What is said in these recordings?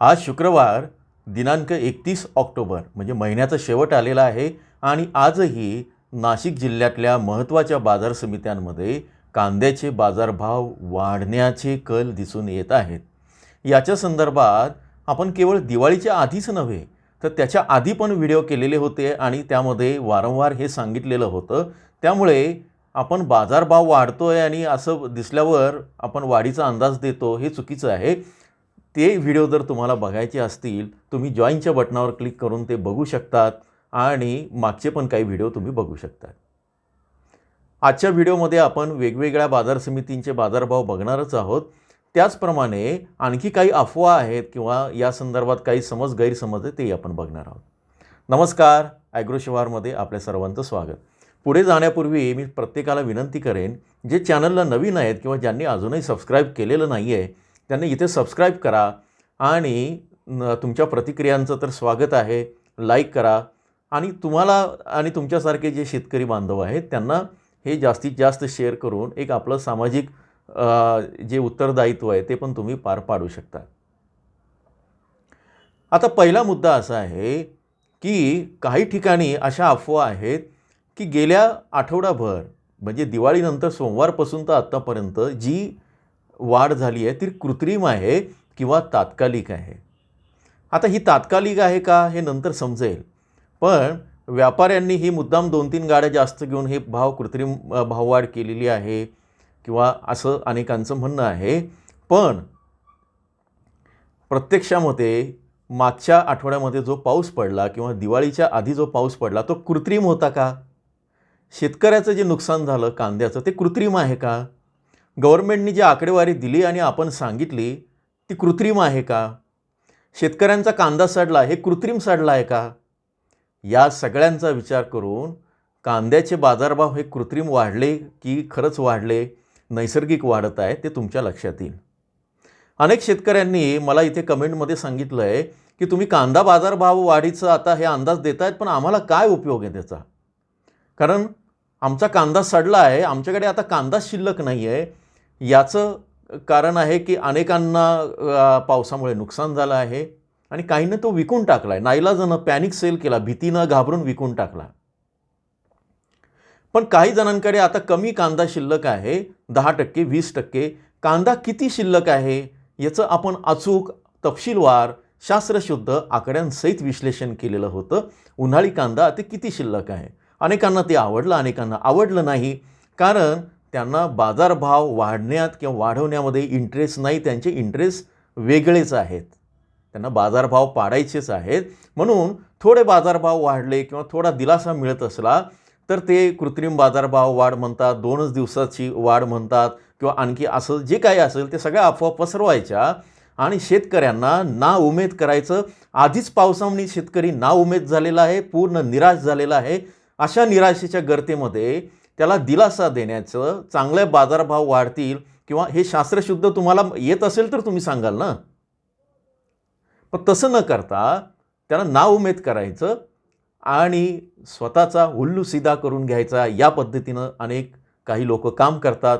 आज शुक्रवार दिनांक एकतीस ऑक्टोबर म्हणजे महिन्याचा शेवट आलेला आहे आणि आजही नाशिक जिल्ह्यातल्या महत्त्वाच्या बाजार समित्यांमध्ये कांद्याचे बाजारभाव वाढण्याचे कल दिसून येत आहेत. याच्या संदर्भात आपण केवळ दिवाळीच्या आधीच नव्हे तर त्याच्या आधी पण व्हिडिओ केलेले होते आणि त्यामध्ये वारंवार हे सांगितलेलं होतं. त्यामुळे आपण बाजारभाव वाढतो आहे आणि असं दिसल्यावर आपण वाढीचा अंदाज देतो हे चुकीचं आहे. ते व्हिडिओ जर तुम्हाला बघायचे असतील तुम्ही जॉईनच्या बटनावर क्लिक करून ते बघू शकतात आणि मागचे पण काही व्हिडिओ तुम्ही बघू शकता आजच्या व्हिडिओमध्ये आपण वेगवेगळ्या बाजार समितींचे बाजारभाव बघणारच आहोत. त्याचप्रमाणे आणखी काही अफवा आहेत किंवा या संदर्भात काही समज गैरसमज आहे तेही आपण बघणार आहोत. नमस्कार ॲग्रोशिवारमध्ये आपल्या सर्वांचं स्वागत. पुढे जाण्यापूर्वी मी प्रत्येकाला विनंती करेन जे चॅनलला नवीन आहेत किंवा ज्यांनी अजूनही सबस्क्राईब केलेलं नाही आहे त्यांनी इथे सबस्क्राईब करा आणि तुमच्या प्रतिक्रियांचं तर स्वागत आहे. लाईक करा. आणि तुम्हाला आणि तुमच्यासारखे जे शेतकरी बांधव आहेत त्यांना हे जास्तीत जास्त शेअर करून एक आपलं सामाजिक जे उत्तरदायित्व आहे ते पण तुम्ही पार पाडू शकता. आता पहिला मुद्दा असा आहे की काही ठिकाणी अशा अफवा आहेत की गेल्या आठवडाभर म्हणजे दिवाळीनंतर सोमवारपासून तर आत्तापर्यंत जी वाढ झाली आहे ती कृत्रिम आहे किंवा तात्कालिक आहे. आता ही तात्कालिक आहे का हे नंतर समजेल. पण व्यापाऱ्यांनी ही मुद्दाम दोन तीन गाड्या जास्त घेऊन हे भाव कृत्रिम भाववाढ केलेली आहे किंवा असं अनेकांचं म्हणणं आहे. पण प्रत्यक्षामध्ये मागच्या आठवड्यामध्ये जो पाऊस पडला किंवा दिवाळीच्या आधी जो पाऊस पडला तो कृत्रिम होता का? शेतकऱ्याचं जे नुकसान झालं कांद्याचं ते कृत्रिम आहे का? गव्हर्नमेंटनी जी आकडेवारी दिली आणि आपण सांगितली ती कृत्रिम आहे का? शेतकऱ्यांचा कांदा सडला हे कृत्रिम सडला आहे का? या सगळ्यांचा विचार करून कांद्याचे बाजारभाव हे कृत्रिम वाढले की खरंच वाढले नैसर्गिक वाढत आहे ते तुमच्या लक्षात येईल. अनेक शेतकऱ्यांनी मला इथे कमेंटमध्ये सांगितलं आहे की तुम्ही कांदा बाजारभाव वाढीचं आता हे अंदाज देत आहेत पण आम्हाला काय उपयोग आहे त्याचा? कारण आमचा कांदा सडला आहे आमच्याकडे आता कांदा शिल्लक नाही आहे याचं कारण आहे की अनेकांना पावसामुळे नुकसान झालं आहे आणि काहींना तो विकून टाकला आहे नाईलाजानं पॅनिक सेल केला. भीतीनं घाबरून विकून टाकला. पण काही जणांकडे आता कमी कांदा शिल्लक आहे. दहा टक्के वीस टक्के. कांदा किती शिल्लक आहे याचं आपण अचूक तपशीलवार शास्त्रशुद्ध आकड्यांसहित विश्लेषण केलेलं होतं. उन्हाळी कांदा ते किती शिल्लक आहे? अनेकांना ते आवडलं अनेकांना आवडलं नाही. कारण त्यांना बाजारभाव वाढण्यात किंवा वाढवण्यामध्ये इंटरेस्ट नाही त्यांचे इंटरेस्ट वेगळेच आहेत. त्यांना बाजारभाव पाडायचेच आहेत. म्हणून थोडे बाजारभाव वाढले किंवा थोडा दिलासा मिळत असला तर ते कृत्रिम बाजारभाव वाढ म्हणतात दोनच दिवसाची वाढ म्हणतात किंवा आणखी असं जे काही असेल ते सगळ्या अफवा पसरवायच्या आणि शेतकऱ्यांना ना उमेद करायचं. आधीच पावसामुळे शेतकरी ना उमेद झालेला आहे पूर्ण निराश झालेला आहे. अशा निराशेच्या गर्तेमध्ये त्याला दिलासा देण्याचं चांगले बाजारभाव वाढतील किंवा हे शास्त्रशुद्ध तुम्हाला येत असेल तर तुम्ही सांगाल ना. पण तसं न करता त्याला नाउमेद करायचं आणि स्वतःचा हुल्लू सिधा करून घ्यायचा. या पद्धतीनं अनेक काही लोक काम करतात.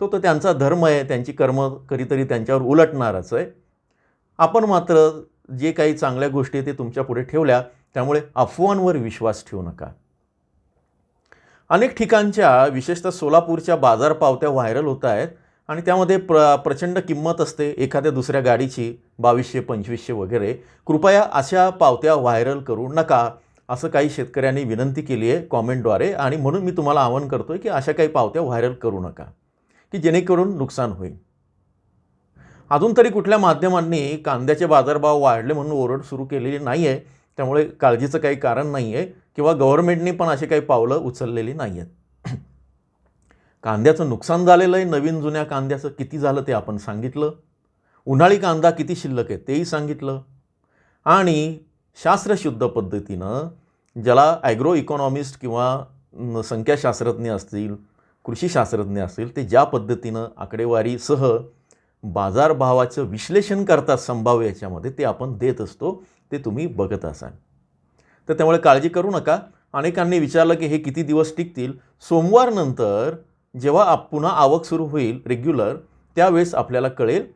तो तर त्यांचा धर्म आहे त्यांची कर्म कधीतरी त्यांच्यावर उलटणारच आहे. आपण मात्र जे काही चांगल्या गोष्टी ते तुमच्यापुढे ठेवल्या त्यामुळे अफवांवर विश्वास ठेवू नका. अनेक ठिकाणच्या विशेषतः सोलापूरच्या बाजार पावत्या व्हायरल होत आहेत आणि त्यामध्ये प्र प्रचंड किंमत असते एखाद्या दुसऱ्या गाडीची बावीसशे पंचवीसशे वगैरे. कृपया अशा पावत्या व्हायरल करू नका असं काही शेतकऱ्यांनी विनंती केली आहे कॉमेंटद्वारे. आणि म्हणून मी तुम्हाला आवाहन करतो आहे की अशा काही पावत्या व्हायरल करू नका की जेणेकरून नुकसान होईल. अजून तरी कुठल्या माध्यमांनी कांद्याचे बाजारभाव वाढले म्हणून ओरड सुरू केलेली नाही आहे त्यामुळे काळजीचं काही कारण नाही आहे किंवा गव्हर्नमेंटने पण अशी काही पावलं उचललेली नाही आहेत कांद्याचं नुकसान झालेलं आहे नवीन जुन्या कांद्याचं किती झालं ते आपण सांगितलं. उन्हाळी कांदा किती शिल्लक आहे तेही सांगितलं. आणि शास्त्रशुद्ध पद्धतीनं ज्याला ॲग्रो इकॉनॉमिस्ट किंवा संख्याशास्त्रज्ञ असतील कृषीशास्त्रज्ञ असतील ते ज्या पद्धतीनं आकडेवारीसह बाजारभावाचं विश्लेषण करतात संभाव्य याच्यामध्ये ते आपण देत असतो. ते तुम्ही बघत असाल. तर त्यामुळे काळजी करू नका. अनेकांनी विचारलं की हे किती दिवस टिकतील? सोमवारनंतर जेव्हा आप पुन्हा आवक सुरू होईल रेग्युलर त्यावेळेस आपल्याला कळेल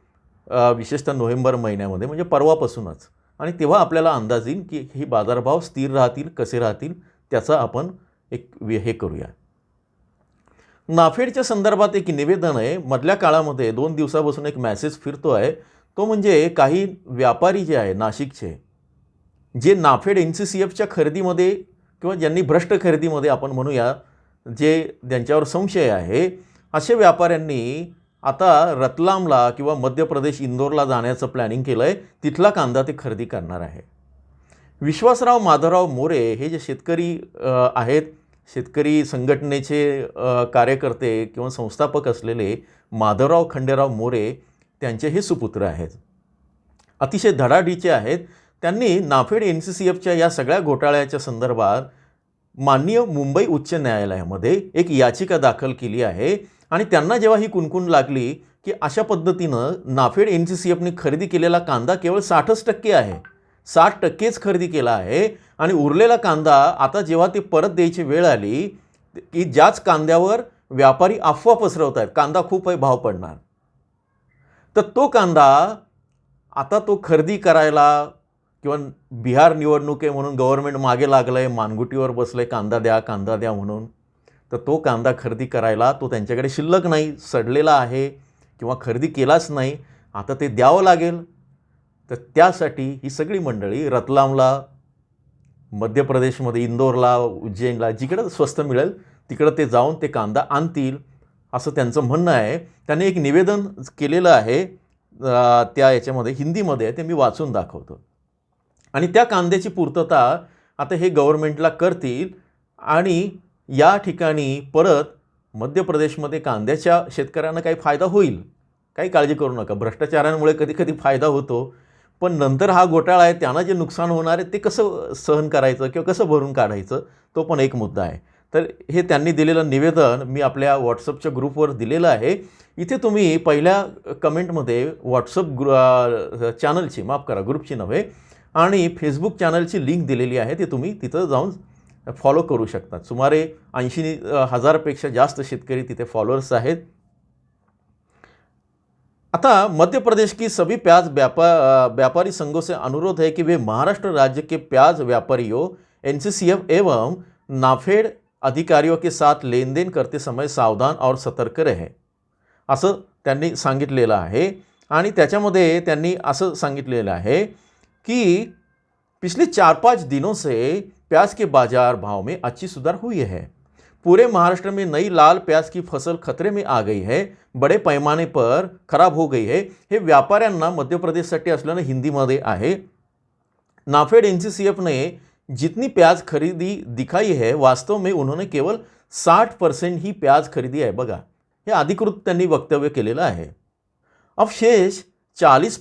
विशेषतः नोव्हेंबर महिन्यामध्ये म्हणजे परवापासूनच. आणि तेव्हा आपल्याला अंदाज येईल की हे बाजारभाव स्थिर राहतील कसे राहतील त्याचा आपण एक हे करूया. नाफेडच्या संदर्भात एक निवेदन आहे. मधल्या काळामध्ये दोन दिवसापासून एक मॅसेज फिरतो आहे. तो म्हणजे काही व्यापारी जे आहे नाशिकचे जे नाफेड एन सी सी एफच्या खरेदीमध्ये किंवा ज्यांनी भ्रष्ट खरेदीमध्ये आपण म्हणूया जे ज्यांच्यावर संशय आहे असे व्यापाऱ्यांनी आता रतलामला किंवा मध्य प्रदेश इंदोरला जाण्याचं प्लॅनिंग केलं आहे तिथला कांदा ते खरेदी करणार आहे. विश्वासराव माधवराव मोरे हे जे शेतकरी आहेत शेतकरी संघटनेचे कार्यकर्ते किंवा संस्थापक असलेले माधवराव खंडेराव मोरे त्यांचे हे सुपुत्र आहेत. अतिशय धडाडीचे आहेत त्यांनी नाफेड एन सी सी एफच्या या सगळ्या घोटाळ्याच्या संदर्भात माननीय मुंबई उच्च न्यायालयामध्ये एक याचिका दाखल केली आहे. आणि त्यांना जेव्हा ही कुणकुण लागली की अशा पद्धतीनं नाफेड एन सी सी एफने खरेदी केलेला कांदा केवळ साठच टक्के आहे. साठ टक्केच खरेदी केला आहे. आणि उरलेला कांदा आता जेव्हा ते परत द्यायची वेळ आली की ज्याच कांद्यावर व्यापारी अफवा पसरवत आहेत कांदा खूप आहे भाव पडणार. तर तो कांदा आता तो खरेदी करायला किंवा बिहार निवडणूक आहे म्हणून गव्हर्नमेंट मागे लागलं आहे मानगुटीवर बसलं आहे कांदा द्या कांदा द्या म्हणून तर तो कांदा खरेदी करायला तो त्यांच्याकडे शिल्लक नाही सडलेला आहे किंवा खरेदी केलाच नाही आता ते द्यावं लागेल. तर त्यासाठी ही सगळी मंडळी रतलामला मध्य प्रदेशमध्ये इंदोरला उज्जैनला जिकडं स्वस्त मिळेल तिकडं ते जाऊन ते कांदा आणतील असं त्यांचं म्हणणं आहे. त्यांनी एक निवेदन केलेलं आहे त्या याच्यामध्ये हिंदीमध्ये आहे ते मी वाचून दाखवतो. आणि त्या कांद्याची पूर्तता आता हे गव्हर्नमेंटला करतील आणि या ठिकाणी परत मध्य प्रदेशमध्ये कांद्याच्या शेतकऱ्यांना काही फायदा होईल. काही काळजी करू नका. भ्रष्टाचारांमुळे कधी कधी फायदा होतो. पण नंतर हा घोटाळा आहे त्यांना जे नुकसान होणार आहे ते कसं सहन करायचं किंवा कसं भरून काढायचं तो पण एक मुद्दा आहे. तर हे त्यांनी दिलेलं निवेदन मी आपल्या व्हॉट्सअपच्या ग्रुपवर दिलेलं आहे. इथे तुम्ही पहिल्या कमेंटमध्ये व्हॉट्सअप ग्रु चॅनलची माफ करा ग्रुपची नव्हे आणि फेसबुक चॅनलची लिंक दिलेली आहे ते तुम्ही तिथं जाऊन फॉलो करू शकता. सुमारे ऐंशी हजारपेक्षा जास्त शेतकरी तिथे फॉलोअर्स आहेत. आता मध्य प्रदेश की सभी प्याज व्यापा व्यापारी संघों से अनुरोध है कि वे महाराष्ट्र राज्य के प्याज व्यापारियों एन एवं नाफेड अधिकारियों के साथ लेन देन करते समय सावधान और सतर्क रहे. असं त्यांनी सांगितलेलं आहे. आणि त्याच्यामध्ये त्यांनी असं सांगितलेलं आहे कि पिछले चार पाँच दिनों से प्याज के बाज़ार भाव में अच्छी सुधार हुई है। पूरे महाराष्ट्र में नई लाल प्याज की फ़सल खतरे में आ गई है। बड़े पैमाने पर खराब हो गई है। हे व्यापाऱ्यांना मध्य प्रदेश प्रदेशसाठी असल्यानं हिंदीमध्ये आहे। नाफेड एन सी सी ने जितनी प्याज खरीदी दिखाई है, वास्तव में उन्होंने केवल साठ पर्सेंट ही प्याज खरीदी आहे बघा। हे अधिकृत त्यांनी वक्तव्य केलेलं आहे। अब शेष चालीस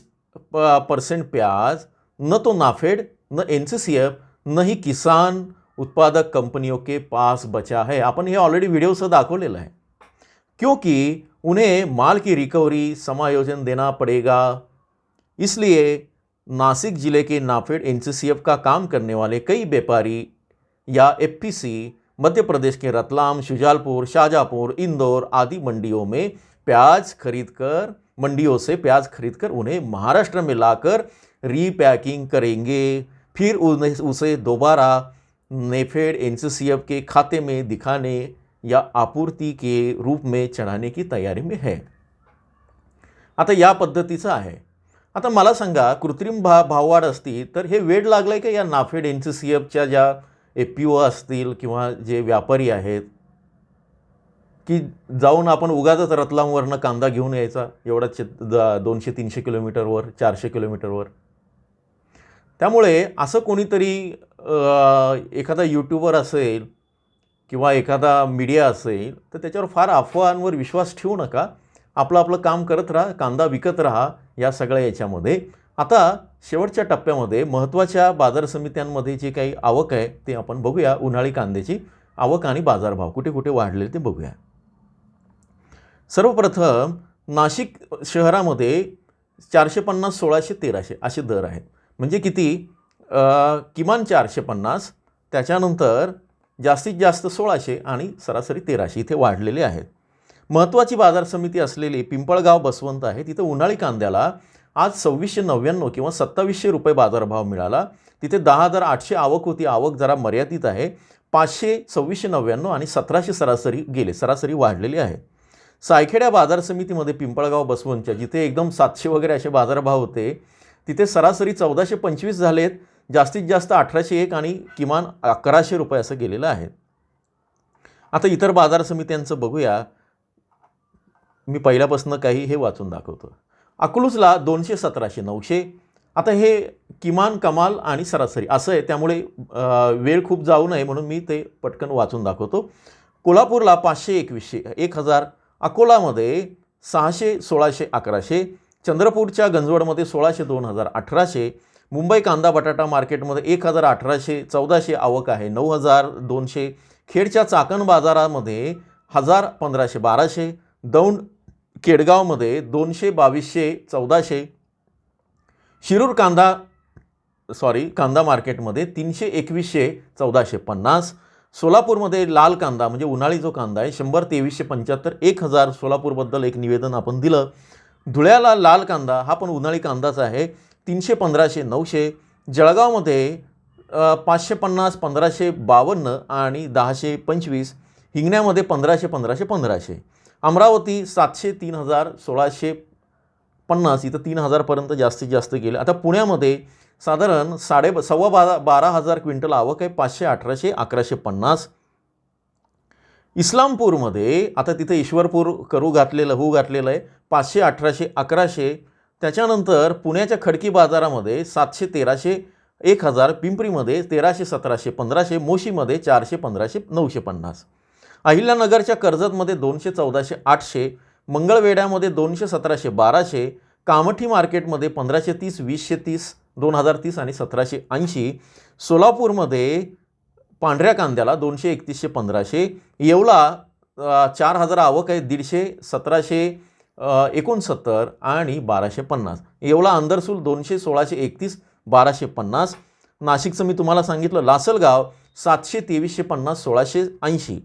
परसेंट प्याज न तो नाफेड, न एन सी सी एफ़ न ही किसान उत्पादक कंपनियों के पास बचा है। आपण हे ऑलरेडी वीडियो व्हिडिओसह दाखवलेलं आहे क्योंकि उन्हें माल की रिकवरी समायोजन देना पड़ेगा। इसलिए नासिक ज़िले के NAFED N C C F का काम करने वाले कई व्यापारी या F P C, Madhya Pradesh के रतलाम, शुजालपुर, शाहजहाँपुर, इंदौर आदि मंडियों में प्याज खरीद कर मंडियों से प्याज खरीद कर उन्हें महाराष्ट्र में लाकर रीपैकिंग करेंगे। फिर उन्हें उसे दोबारा नेफेड एन के खाते में दिखाने या आपूर्ति के रूप में चढ़ाने की तयारी में है। आता या पद्धतीचं आहे। आता मला सांगा कृत्रिम भा भाववाढ असती तर हे वेळ लागलं आहे का या नाफेड एन सी सी एफच्या ज्या ए पी ओ असतील किंवा जे व्यापारी आहेत? की जाऊन आपण उगाचच रतलामवरनं कांदा घेऊन यायचा एवढा चे द- दोनशे तीनशे किलोमीटरवर चारशे किलोमीटरवर? त्यामुळे असं कोणीतरी एखादा यूट्यूबर असेल किंवा एखादा मीडिया असेल तर त्याच्यावर फार अफवांवर विश्वास ठेवू नका. आपलं आपलं काम करत राहा कांदा विकत राहा या सगळ्या याच्यामध्ये. आता शेवटच्या टप्प्यामध्ये महत्त्वाच्या बाजार समित्यांमध्ये जे काही आवक आहे ते आपण बघूया उन्हाळी कांद्याची. आवक आणि बाजारभाव कुठे कुठे वाढलेले ते बघूया. सर्वप्रथम नाशिक शहरामध्ये चारशे पन्नास सोळाशे तेराशे असे दर आहेत. म्हणजे किती? किमान चारशे पन्नास. त्याच्यानंतर जास्तीत जास्त सोळाशे आणि सरासरी तेराशे इथे वाढलेले आहेत. महत्त्वाची बाजार समिती असलेली पिंपळगाव बसवंत आहे. तिथं उन्हाळी कांद्याला आज सव्वीसशे नव्याण्णव किंवा सत्तावीसशे रुपये बाजारभाव मिळाला. तिथे दहा हजार आठशे आवक होती. आवक जरा मर्यादित आहे. पाचशे सव्वीसशे नव्याण्णव आणि सतराशे सरासरी गेले. सरासरी वाढलेली आहे. सायखेड्या बाजार समितीमध्ये पिंपळगाव बसवंतच्या जिथे एकदम सातशे वगैरे असे बाजारभाव होते तिथे सरासरी चौदाशे पंचवीस झालेत. जास्तीत जास्त अठराशे एक आणि किमान अकराशे रुपये असं गेलेलं आहे. आता इतर बाजार समित्यांचं बघूया. मी पहिल्यापासून काही हे वाचून दाखवतो. अकलूजला दोनशे सतराशे नऊशे. आता हे किमान कमाल आणि सरासरी असं आहे. त्यामुळे वेळ खूप जाऊ नये म्हणून मी ते पटकन वाचून दाखवतो. कोल्हापूरला पाचशे एकवीसशे एक हजार. अकोलामध्ये सहाशे सोळाशे अकराशे. चंद्रपूरच्या गंजवडमध्ये सोळाशे दोन हजार अठराशे मुंबई कांदा बटाटा मार्केटमध्ये एक हजार अठराशे चौदाशे आवक आहे नऊ हजार दोनशे. खेडच्या चाकण बाजारामध्ये हजार पंधराशे बाराशे दौंड केडगावमध्ये दोनशे बावीसशे चौदाशे. शिरूर कांदा सॉरी कांदा मार्केटमध्ये तीनशे एकवीसशे चौदाशे पन्नास. सोलापूरमध्ये लाल कांदा म्हणजे उन्हाळी जो कांदा आहे शंभर तेवीसशे पंच्याहत्तर एक हजार सोलापूरबद्दल एक निवेदन आपण दिलं. धुळ्याला लाल कांदा हा पण उन्हाळी कांदाच आहे तीनशे पंधराशे नऊशे जळगावमध्ये पाचशे पन्नास पंधराशे बावन्न आणि दहाशे पंचवीस हिंगण्यामध्ये पंधराशे पंधराशे पंधराशे. अमरावती सातशे तीन हजार सोळाशे पन्नास इथं तीन हजारपर्यंत जास्तीत जास्त गेले. आता पुण्यामध्ये साधारण साडे सव्वा बारा बारा हजार क्विंटल आवक आहे पाचशे अठराशे अकराशे पन्नास. इस्लामपूरमध्ये आता तिथं ईश्वरपूर करू घातलेलं हू घातलेलं आहे पाचशे अठराशे अकराशे त्याच्यानंतर पुण्याच्या खडकी बाजारामध्ये सातशे तेराशे एक हजार पिंपरीमध्ये तेराशे सतराशे पंधराशे मोशीमध्ये चारशे पंधराशे नऊशे पन्नास. अहिल्यानगरच्या कर्जतमध्ये दोनशे चौदाशे आठशे मंगळवेड्यामध्ये दोनशे सतराशे बाराशे कामठी मार्केटमध्ये पंधराशे तीस वीसशे तीस दोन हजार तीस आणि सतराशे ऐंशी सोलापूरमध्ये पांढऱ्या कांद्याला दोनशे एकतीसशे पंधराशे येवला चार हजार आवक आहे दीडशे सतराशे एकोणसत्तर आणि बाराशे पन्नास. येवला अंदरसूल दोनशे सोळाशे एकतीस बाराशे पन्नास. नाशिकचं मी तुम्हाला सांगितलं लासलगाव सातशे तेवीसशे पन्नास सोळाशे ऐंशी.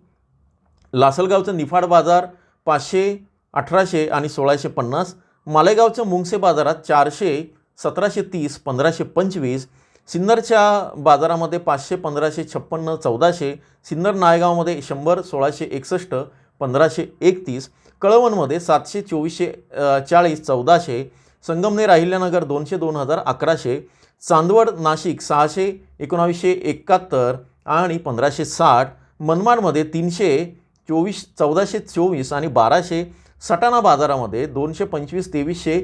लासलगावचं निफाड बाजार पाचशे अठराशे आणि सोळाशे पन्नास. मालेगावच्या मुंगसे बाजारात चारशे सतराशे तीस पंधराशे पंचवीस. सिन्नरच्या बाजारामध्ये पाचशे पंधराशे छप्पन्न चौदाशे सिन्नर नायगावमध्ये शंभर सोळाशे एकसष्ट पंधराशे एकतीस कळवणमध्ये सातशे चोवीसशे चाळीस चौदाशे संगमनेर अहिल्यानगर दोनशे दोन हजार अकराशे चांदवड नाशिक सहाशे एकोणावीसशे एकाहत्तर आणि पंधराशे साठ मनमाडमध्ये तीनशे चोवीस चौदाशे चोवीस आणि बाराशे सटाणा बाजारामध्ये दोनशे पंचवीस तेवीसशे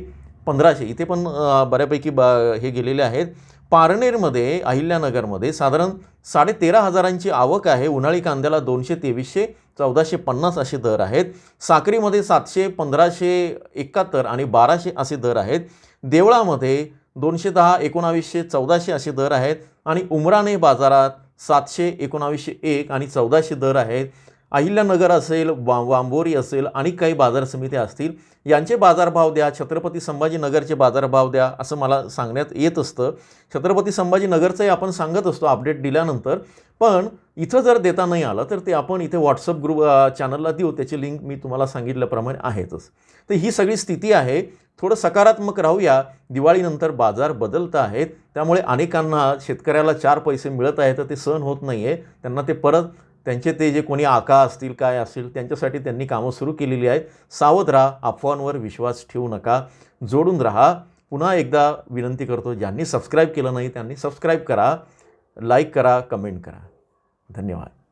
पंधराशे इथे पण बऱ्यापैकी बा हे गेलेले आहेत. पारनेरमध्ये अहिल्यानगरमध्ये साधारण साडे तेरा हजारांची आवक आहे. उन्हाळी कांद्याला दोनशे तेवीसशे चौदाशे पन्नास असे दर आहेत. साक्रीमध्ये सातशे पंधराशे एकाहत्तर आणि बाराशे असे दर आहेत. देवळामध्ये दोनशे दहा एकोणावीसशे चौदाशे असे दर आहेत. आणि उमराणे बाजारात सातशे एकोणावीसशे एक आणि चौदाशे दर आहेत. अहिल्यानगर असेल वा वांबोरी असेल आणि काही बाजार समित्या असतील यांचे बाजारभाव द्या छत्रपती संभाजीनगरचे बाजारभाव द्या असं मला सांगण्यात येत असतं. छत्रपती संभाजीनगरचंही आपण सांगत असतो अपडेट दिल्यानंतर. पण इथं जर देता नाही आलं तर ते आपण इथे व्हॉट्सअप ग्रुप चॅनलला देऊ. त्याची लिंक मी तुम्हाला सांगितल्याप्रमाणे आहेतच. तर ही सगळी स्थिती आहे. थोडं सकारात्मक राहूया. दिवाळीनंतर बाजार बदलत आहेत. त्यामुळे अनेकांना शेतकऱ्याला चार पैसे मिळत आहेत तर ते सहन होत नाही आहे त्यांना ते परत त्यांचे ते जे कोणी आका असतील काय असतील त्यांच्यासाठी त्यांनी कामं सुरू केलेली आहेत. सावध राहा अफवांवर विश्वास ठेवू नका. जोडून राहा. पुन्हा एकदा विनंती करतो ज्यांनी सबस्क्राईब केलं नाही त्यांनी सबस्क्राईब करा. लाईक करा कमेंट करा. धन्यवाद.